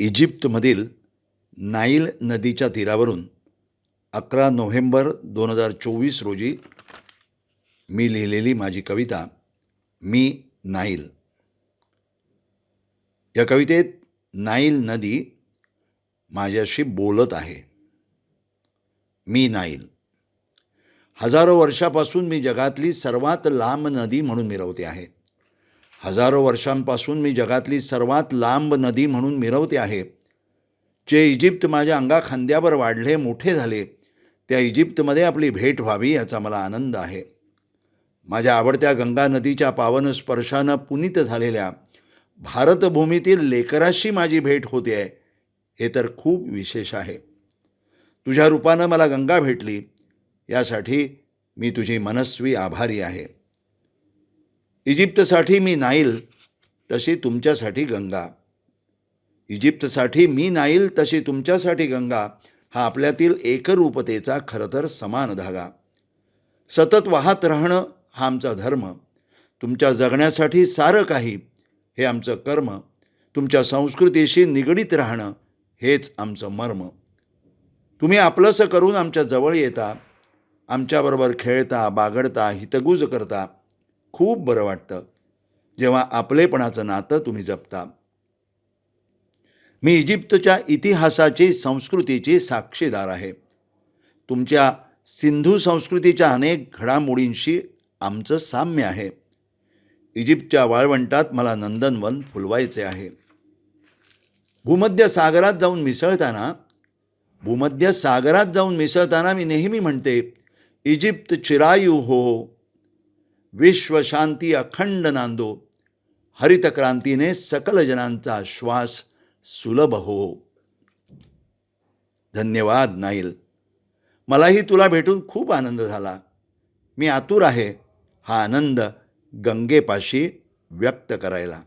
इजिप्तमधील Nile नदीच्या तीरावरून अकरा November दोन हजार चोवीस रोजी मी लिहिलेली माझी कविता मी नाईल. या कवितेत नाईल नदी माझ्याशी बोलत आहे. मी नाईल. हजारो वर्षापासून मी जगातली सर्वात लांब नदी म्हणून मिरवते आहे. हजारो वर्षांपासून मी जगातली सर्वात लांब नदी म्हणून मिरवते आहे. जे इजिप्त माझ्या अंगाखांद्यावर वाढले मोठे झाले. त्या इजिप्तमध्ये आपली भेट व्हावी याचा मला आनंद आहे. माझ्या आवडत्या गंगा नदीच्या पावन स्पर्शानं पुनीत झालेल्या भारतभूमीतील लेकराशी माझी भेट होते आहे हे तर खूप विशेष आहे. तुझ्या रूपानं मला गंगा भेटली यासाठी मी तुझी मनस्वी आभारी आहे. इजिप्तसाठी मी नाईल तशी तुमच्यासाठी गंगा. इजिप्तसाठी मी नाईल तशी तुमच्यासाठी गंगा. हा आपल्यातील एकरूपतेचा खरंतर समान धागा. सतत वाहत राहणं हा आमचा धर्म. तुमच्या जगण्यासाठी सारं काही हे आमचं कर्म. तुमच्या संस्कृतीशी निगडीत राहणं हेच आमचं मर्म. तुम्ही आपलंसं करून आमच्या जवळ येता. आमच्याबरोबर खेळता बागडता हितगुज करता. खूप बरं वाटतं. जेव्हा आपलेपणाचं नातं तुम्ही जपता. मी इजिप्तच्या इतिहासाची संस्कृतीची साक्षीदार आहे. तुमच्या सिंधू संस्कृतीच्या अनेक घडामोडींशी आमचं साम्य आहे. इजिप्तच्या वाळवंटात मला नंदनवन फुलवायचे आहे. भूमध्य सागरात जाऊन मिसळताना भूमध्य सागरात जाऊन मिसळताना मी नेहमी म्हणते इजिप्त चिरायू हो विश्वशांती अखंड नांदो. हरित क्रांतीने सकल जनांचा श्वास सुलभ हो. धन्यवाद नाईल. मलाही तुला भेटून खूप आनंद झाला. मी आतुर आहे हा आनंद गंगेपाशी व्यक्त करायला.